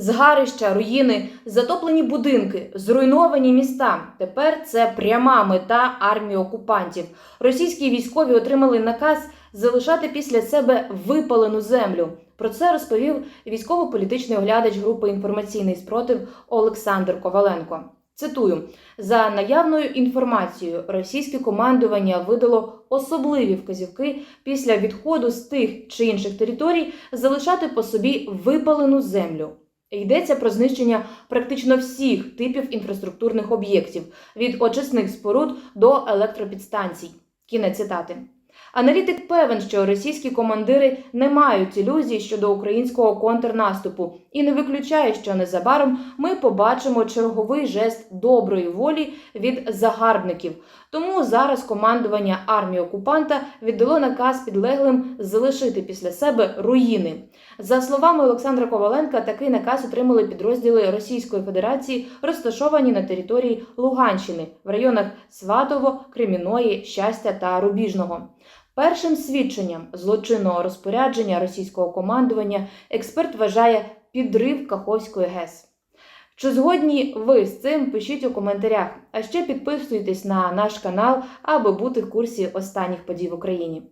Згарища, руїни, затоплені будинки, зруйновані міста. Тепер це пряма мета армії окупантів. Російські військові отримали наказ залишати після себе випалену землю. Про це розповів військово-політичний оглядач групи інформаційний спротив Олександр Коваленко. Цитую: за наявною інформацією, російське командування видало особливі вказівки після відходу з тих чи інших територій залишати по собі випалену землю. Йдеться про знищення практично всіх типів інфраструктурних об'єктів від очисних споруд до електропідстанцій. Кінець цитати. Аналітик певен, що російські командири не мають ілюзій щодо українського контрнаступу і не виключає, що незабаром ми побачимо черговий жест доброї волі від загарбників. Тому зараз командування армії окупанта віддало наказ підлеглим залишити після себе руїни. За словами Олександра Коваленка, такий наказ отримали підрозділи Російської Федерації, розташовані на території Луганщини в районах Сватово, Креміної, Щастя та Рубіжного. Першим свідченням злочинного розпорядження російського командування експерт вважає підрив Каховської ГЕС. Чи згодні ви з цим пишіть у коментарях, а ще підписуйтесь на наш канал, аби бути в курсі останніх подій в Україні.